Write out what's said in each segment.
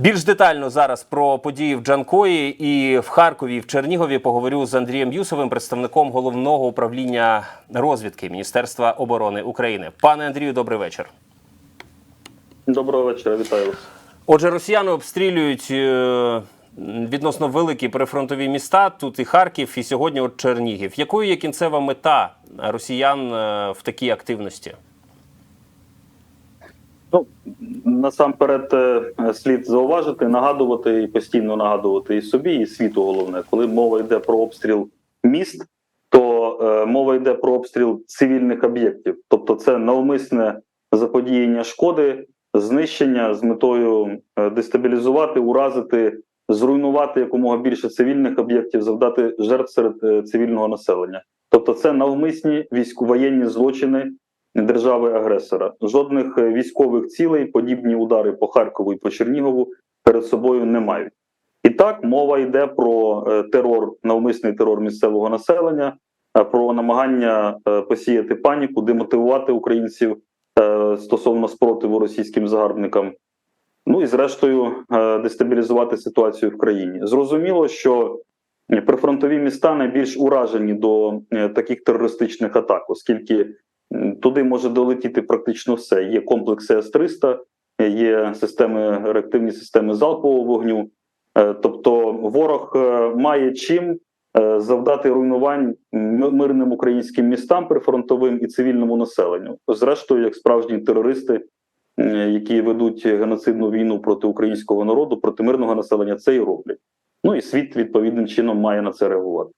Більш детально зараз про події в Джанкої і в Харкові, і в Чернігові поговорю з Андрієм Юсовим, представником головного управління розвідки Міністерства оборони України. Пане Андрію, добрий вечір. Доброго вечора, вітаю вас. Отже, росіяни обстрілюють е, відносно великі прифронтові міста. Тут і Харків, і сьогодні от Чернігів. Якою є кінцева мета росіян е, в такій активності? Ну насамперед е, слід зауважити, нагадувати і постійно нагадувати і собі, і світу головне, коли мова йде про обстріл міст, то е, мова йде про обстріл цивільних об'єктів, тобто це навмисне заподіяння шкоди, знищення з метою е, дестабілізувати, уразити, зруйнувати якомога більше цивільних об'єктів, завдати жертв серед цивільного населення. Тобто, це навмисні військовоєнні злочини держави-агресора. Жодних е, військових цілей, подібні удари по Харкову і по Чернігову перед собою не мають. І так мова йде про е, терор, навмисний терор місцевого населення, е, про намагання посіяти паніку, демотивувати українців стосовно спротиву російським загарбникам. Ну і зрештою дестабілізувати ситуацію в країні. Зрозуміло, що прифронтові міста найбільш уражені до таких терористичних атак, оскільки туди може долетіти практично все. Є комплекси С-300, є системи реактивні системи залпового вогню. Е, Тобто, ворог е, має чим е, завдати руйнувань мирним українським містам прифронтовим і цивільному населенню. Зрештою, як справжні терористи, які ведуть геноцидну війну проти українського народу, проти мирного населення, це і роблять. Ну і світ відповідним чином має на це реагувати.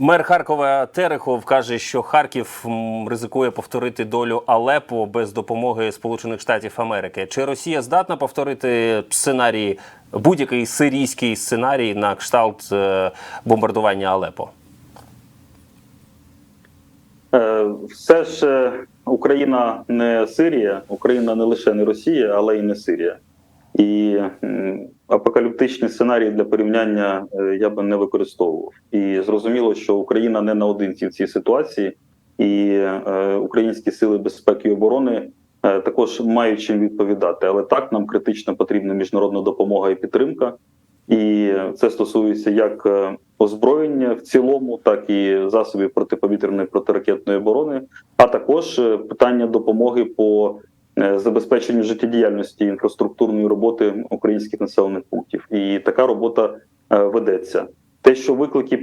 Мер Харкова Терехов каже, що Харків ризикує повторити долю Алепо без допомоги Сполучених Штатів Америки. Чи Росія здатна повторити сценарій, будь-який сирійський сценарій на кшталт е, бомбардування Алепо? Е, Все ж е, Україна не Сирія, Україна не лише не Росія, але й не Сирія. І апокаліптичний сценарій для порівняння е, я би не використовував. І зрозуміло, що Україна не наодинці в цій ситуації, і е, українські сили безпеки і оборони е, також мають чим відповідати. Але так нам критично потрібна міжнародна допомога і підтримка. І це стосується як озброєння в цілому, так і засобів протиповітряної протиракетної оборони, а також питання допомоги по забезпеченню життєдіяльності інфраструктурної роботи українських населених пунктів. І така робота е, ведеться. Те, що виклики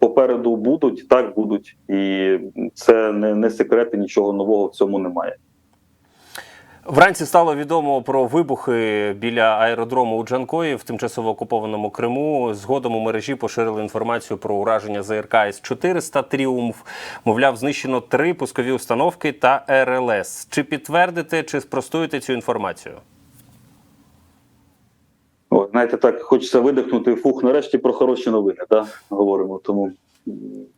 попереду будуть, так будуть, і це не, не секрет, і нічого нового в цьому немає. Вранці стало відомо про вибухи біля аеродрому у Джанкої в тимчасово окупованому Криму. Згодом у мережі поширили інформацію про ураження ЗРК С-400 «Тріумф». Мовляв, знищено три пускові установки та РЛС. Чи підтвердите, чи спростуєте цю інформацію? О, знаєте, так хочеться видихнути. Фух, нарешті про хороші новини. Да? Говоримо. Тому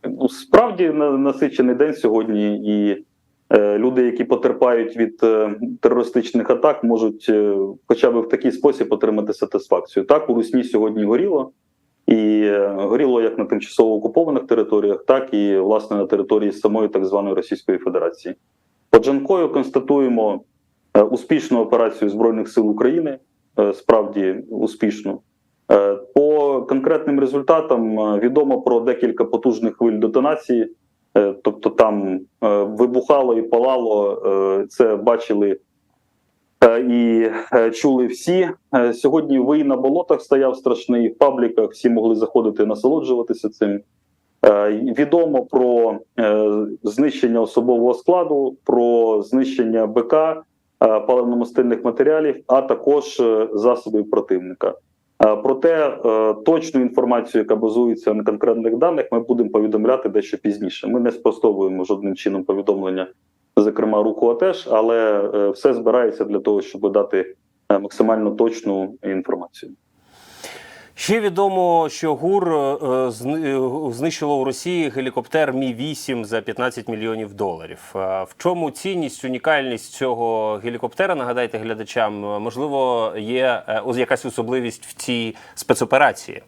ну, справді на- насичений день сьогодні, і люди, які потерпають від е, терористичних атак, можуть е, хоча б в такий спосіб отримати сатисфакцію. Так, у Русні сьогодні горіло, і е, горіло як на тимчасово окупованих територіях, так і власне на території самої так званої Російської Федерації. По Джанкою констатуємо е, успішну операцію Збройних сил України е, справді успішно. Е, По конкретним результатам е, відомо про декілька потужних хвиль детонації, Е, тобто там е, вибухало і палало. е, Це бачили е, і е, чули всі. Е, Сьогодні вий на болотах стояв страшний в пабліках. Всі могли заходити насолоджуватися цим. Е, Відомо про е, знищення особового складу, про знищення БК, е, паливно-мастильних матеріалів, а також е, засобів противника. Е, Проте е, точну інформацію, яка базується на конкретних даних, ми будемо повідомляти дещо пізніше. Ми не спростовуємо жодним чином повідомлення, зокрема руку АТЕШ, але е, все збирається для того, щоб дати максимально точну інформацію. Ще відомо, що ГУР е, е, знищило у Росії гелікоптер Мі 8 за 15 мільйонів доларів. В чому цінність, унікальність цього гелікоптера? Нагадайте глядачам, е, можливо, є е, якась особливість в цій спецоперації.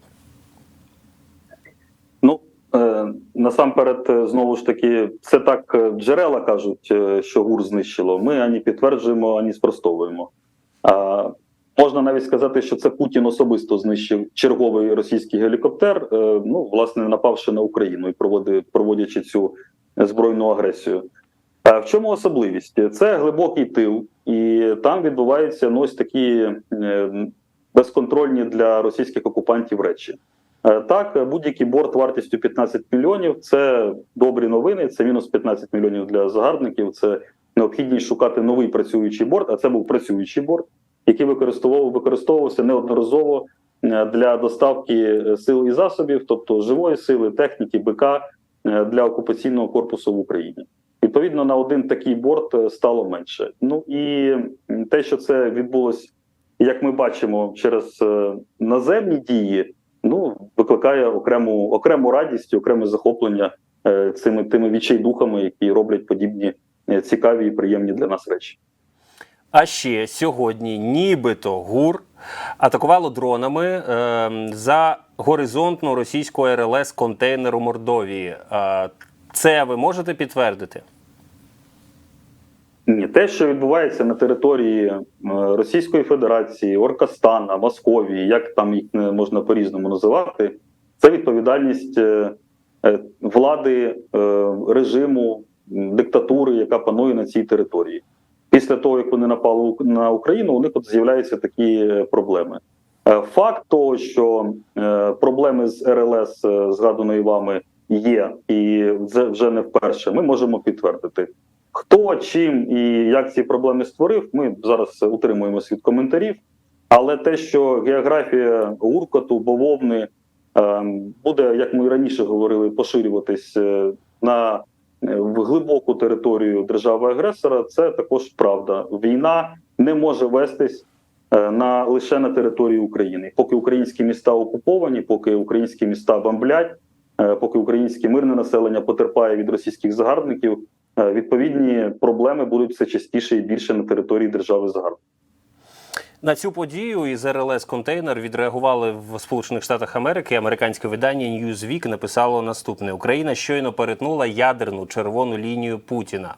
Ну е, насамперед, е, знову ж таки, це так е, джерела кажуть, е, що ГУР знищило. Ми ані підтверджуємо, ані спростовуємо. Можна навіть сказати, що це Путін особисто знищив черговий російський гелікоптер, е, ну власне напавши на Україну і проводячи цю збройну агресію. А в чому особливість? Це глибокий тил, і там відбуваються ну, ось такі е, безконтрольні для російських окупантів речі. Е, Так, будь-який борт вартістю 15 мільйонів це добрі новини. Це мінус 15 мільйонів для загарбників. Це необхідність шукати новий працюючий борт. А це був працюючий борт, який використовував використовувався неодноразово е, для доставки е, сил і засобів, тобто живої сили, техніки, БК е, для окупаційного корпусу в Україні. Відповідно, на один такий борт стало менше. Ну і те, що це відбулось, як ми бачимо, через наземні дії, ну викликає окрему окрему радість, окреме захоплення цими тими відчайдухами, які роблять подібні цікаві і приємні для нас речі. А ще сьогодні, нібито ГУР атакувало дронами ем, за горизонтну російську РЛС контейнер у Мордовії. Е, це ви можете підтвердити? Ні, те, що відбувається на території е, Російської Федерації, Оркастана, Московії, як там їх можна по-різному називати, це відповідальність е, е, влади е, режиму диктатури, яка панує на цій території. Після того, як вони напали на Україну, у них от з'являються такі е, проблеми. Е, Факт того, що е, проблеми з РЛС, згаданої вами, є, і це вже не вперше, ми можемо підтвердити. Хто чим і як ці проблеми створив, ми зараз утримуємося від коментарів. Але те, що географія уркоту, бавовни ем, буде, як ми раніше говорили, поширюватись на в глибоку територію держави-агресора, це також правда. Війна не може вестись е, на лише на території України. Поки українські міста окуповані, поки українські міста бомблять, е, поки українське мирне населення потерпає від російських загарбників. Е, Відповідні проблеми будуть все частіше і більше на території держави загарбників. На цю подію із РЛС контейнер відреагували в Сполучених Штатах Америки. Американське видання Newsweek написало наступне: Україна щойно перетнула ядерну червону лінію Путіна.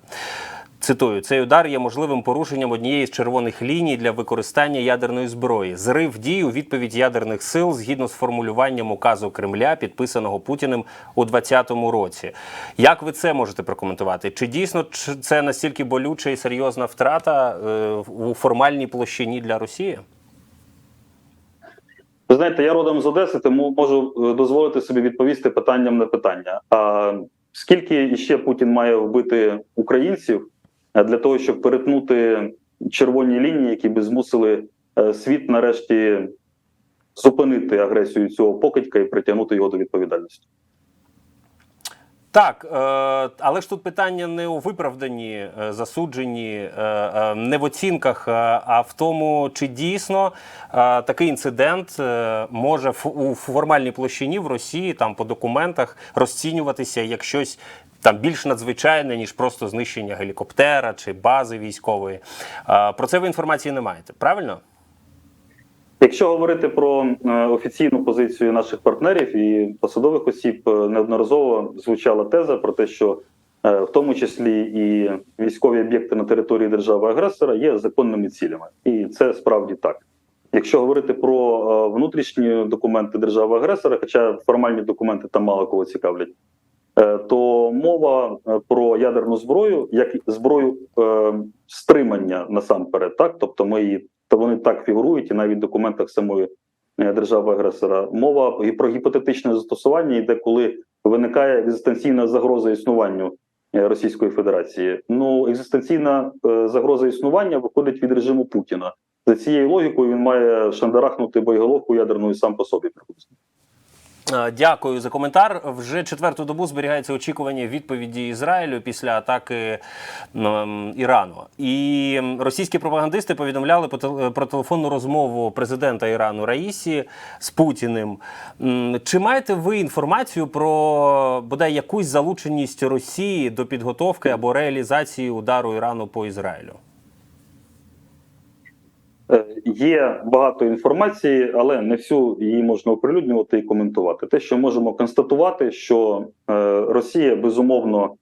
Цитую, цей удар є можливим порушенням однієї з червоних ліній для використання ядерної зброї. Зрив дій у відповідь ядерних сил згідно з формулюванням указу Кремля, підписаного Путіним у 2020 році. Як ви це можете прокоментувати? Чи дійсно це настільки болюча і серйозна втрата е, у формальній площині для Росії? Ви знаєте, я родом з Одеси, тому можу е, дозволити собі відповісти питанням на питання. А скільки іще Путін має вбити українців для того, щоб перетнути червоні лінії, які би змусили е, світ нарешті зупинити агресію цього покидька і притягнути його до відповідальності? Так, е, але ж тут питання не у виправданні, е, засудженні, е, е, не в оцінках, е, а в тому, чи дійсно е, такий інцидент е, може у формальній площині в Росії там по документах розцінюватися як щось. Там більш надзвичайне, ніж просто знищення гелікоптера чи бази військової. Про це ви інформації не маєте, правильно? Якщо говорити про е, офіційну позицію наших партнерів і посадових осіб, е, неодноразово звучала теза про те, що е, в тому числі і військові об'єкти на території держави-агресора є законними цілями, і це справді так. Якщо говорити про внутрішні документи держави-агресора, хоча формальні документи там мало кого цікавлять, то мова е, про ядерну зброю як зброю е, стримання насамперед, так тобто ми її то вони так фігурують, і навіть в документах самої е, держави-агресора. Мова і про гіпотетичне застосування йде, коли виникає екзистенційна загроза існуванню Російської Федерації. Ну, екзистенційна загроза існування виходить від режиму Путіна. За цією логікою він має шандарахнути боєголовку ядерною сам по собі. приблизно. Е, Дякую за коментар. Вже четверту добу зберігається очікування відповіді Ізраїлю після атаки Ірану. І російські пропагандисти повідомляли про телефонну розмову президента Ірану Раїсі з Путіним. Чи маєте ви інформацію про бодай якусь залученість Росії до підготовки або реалізації удару Ірану по Ізраїлю? Е, Є багато інформації, але не всю її можна оприлюднювати і коментувати. Те, що можемо констатувати, що е, Росія безумовно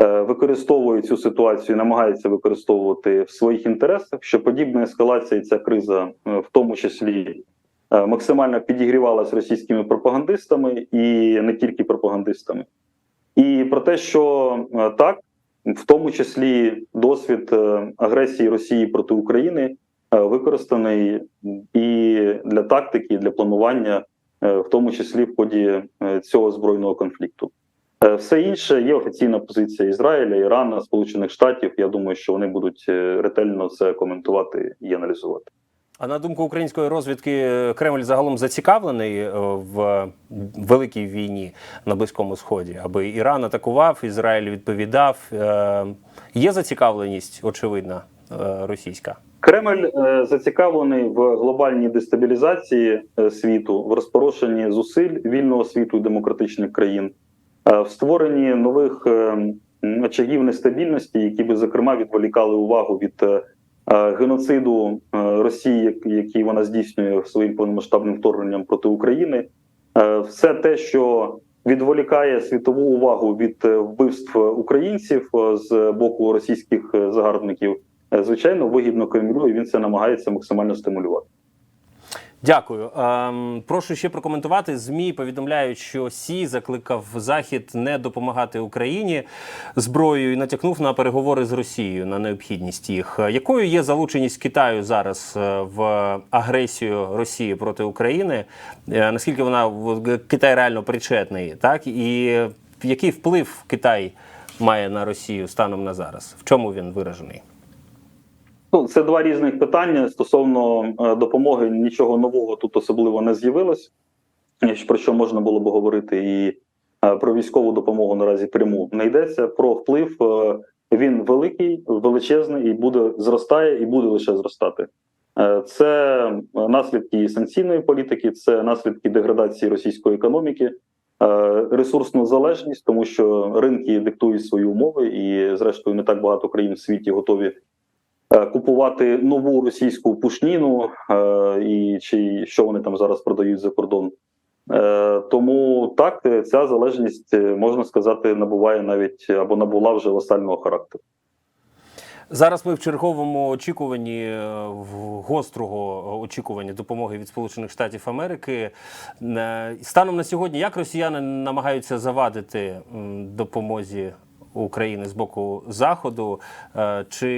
е, використовує цю ситуацію, намагається використовувати в своїх інтересах, що подібна ескалація і ця криза, в тому числі, максимально підігрівалась російськими пропагандистами і не тільки пропагандистами. І про те, що так, в тому числі досвід агресії Росії проти України використаний і для тактики, і для планування, е, в тому числі в ході е, цього збройного конфлікту. Е, Все інше є офіційна позиція Ізраїля, Ірана, Сполучених Штатів. Я думаю, що вони будуть е, ретельно це коментувати і аналізувати. А на думку української розвідки, Кремль загалом зацікавлений е, в великій війні на Близькому Сході, аби Іран атакував, Ізраїль відповідав. Е, Є зацікавленість, очевидна, е, російська. Кремль е, зацікавлений в глобальній дестабілізації е, світу, в розпорошенні зусиль вільного світу і демократичних країн, е, в створенні нових очагів нестабільності, які би зокрема відволікали увагу від геноциду Росії, як- який вона здійснює своїм повномасштабним вторгненням проти України. Все те, що відволікає світову увагу від вбивств українців з боку російських загарбників. Е, звичайно, вигідно Кремлю, і він це намагається максимально стимулювати. Дякую. Ем, прошу ще прокоментувати. Змі повідомляють, що Сі закликав Захід не допомагати Україні зброєю і натякнув на переговори з Росією на необхідність їх. Е, Якою є залученість Китаю зараз е, в агресію Росії проти України? Наскільки вона Китай реально причетний? Так і який вплив Китай має на Росію станом на зараз? В чому він виражений? Ну, це два різних питання. Стосовно е, допомоги, нічого нового тут особливо не з'явилось. Е, Про що можна було б говорити, і е, про військову допомогу наразі пряму не йдеться. Про вплив він великий, величезний і буде зростає, і буде лише зростати. Це наслідки санкційної політики, це наслідки деградації російської економіки, ресурсну залежність, тому що ринки диктують свої умови, і зрештою не так багато країн в світі готові купувати нову російську пушніну е, і чи що вони там зараз продають за кордон. Е, Тому так е, ця залежність е, можна сказати набуває навіть або набула вже лосального характеру. Зараз ми в черговому очікуванні е, в гострого очікування допомоги від Сполучених Штатів Америки. Е, Станом на сьогодні, як росіяни намагаються завадити допомозі України з боку Заходу, Е, чи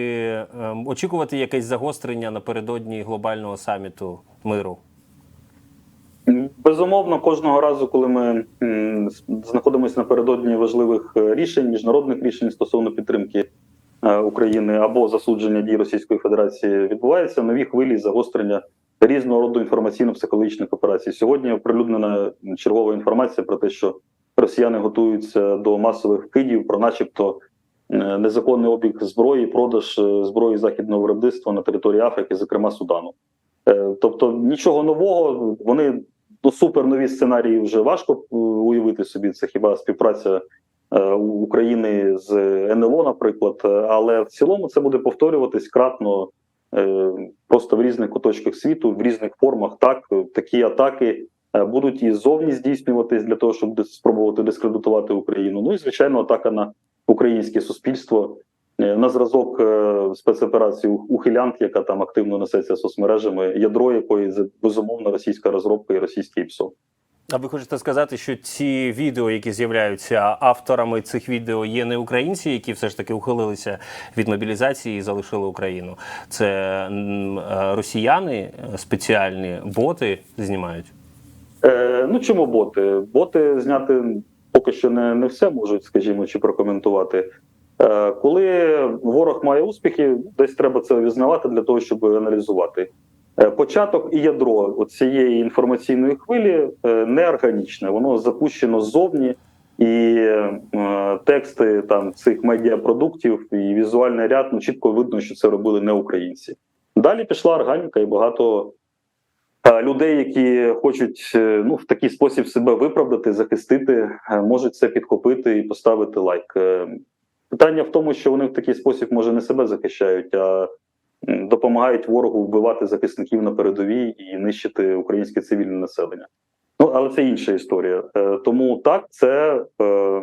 ем, очікувати якесь загострення напередодні глобального саміту миру? Безумовно, кожного разу, коли ми знаходимося напередодні важливих е, рішень, міжнародних рішень стосовно підтримки е, України або засудження дій Російської Федерації, відбуваються нові хвилі загострення різного роду інформаційно-психологічних операцій. Сьогодні оприлюднена чергова інформація про те, що росіяни готуються до масових вкидів, про, начебто, е, незаконний обіг зброї, продаж е, зброї західного виробництва на території Африки, зокрема Судану. Е, Тобто нічого нового, вони ну, супер нові сценарії вже важко уявити собі. Це хіба співпраця України з НЛО, наприклад. Але в цілому це буде повторюватись кратно просто в різних куточках світу, в різних формах. Так такі атаки будуть і ззовні здійснюватись для того, щоб спробувати дискредитувати Україну. Ну і звичайно, атака на українське суспільство. Е, На зразок е, спецоперації ухилянт, яка там активно несеться соцмережами, ядро якої безумовно російська розробка і російський ПСО. А ви хочете сказати, що ці відео, які з'являються авторами цих відео, є не українці, які все ж таки ухилилися від мобілізації і залишили Україну? Це е, росіяни е, спеціальні боти знімають. Е, ну чому боти? Боти зняти поки що не, не все можуть, скажімо, чи прокоментувати. Е, коли ворог має успіхи, десь треба це визнавати для того, щоб аналізувати. Е, початок і ядро цієї інформаційної хвилі е, неорганічне, воно запущено ззовні, і е, тексти там цих медіапродуктів і візуальний ряд ну чітко видно, що це робили не українці. Далі пішла органіка, і багато людей, які хочуть е, ну в такий спосіб себе виправдати, захистити, е, можуть це підхопити і поставити лайк. Е, Питання в тому, що вони в такий спосіб може не себе захищають, а допомагають ворогу вбивати захисників на передовій і нищити українське цивільне населення. Ну але це інша історія. Е, Тому так, це е,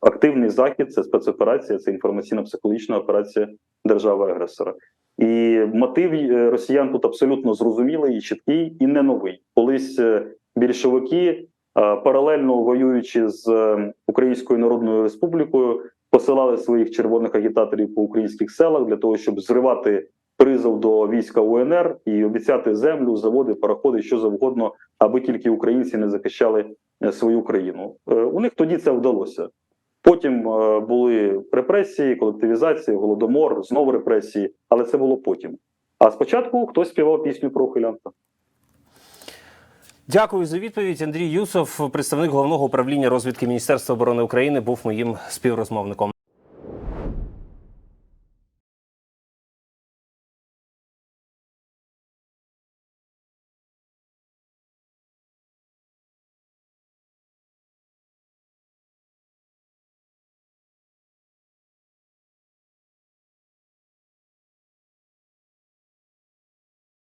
активний захід, це спецоперація, це інформаційно-психологічна операція держави-агресора. І мотив е, росіян тут абсолютно зрозумілий і чіткий, і не новий. Колись е, більшовики, е, паралельно воюючи з Українською Народною Республікою, посилали своїх червоних агітаторів по українських селах для того, щоб зривати призов до війська УНР і обіцяти землю, заводи, пароходи, що завгодно, аби тільки українці не захищали свою країну. У них тоді це вдалося. Потім е, були репресії, колективізація, голодомор, знову репресії, але це було потім. А спочатку хтось співав пісню про ухилянта. Дякую за відповідь. Андрій Юсов, представник головного управління розвідки Міністерства оборони України, був моїм співрозмовником.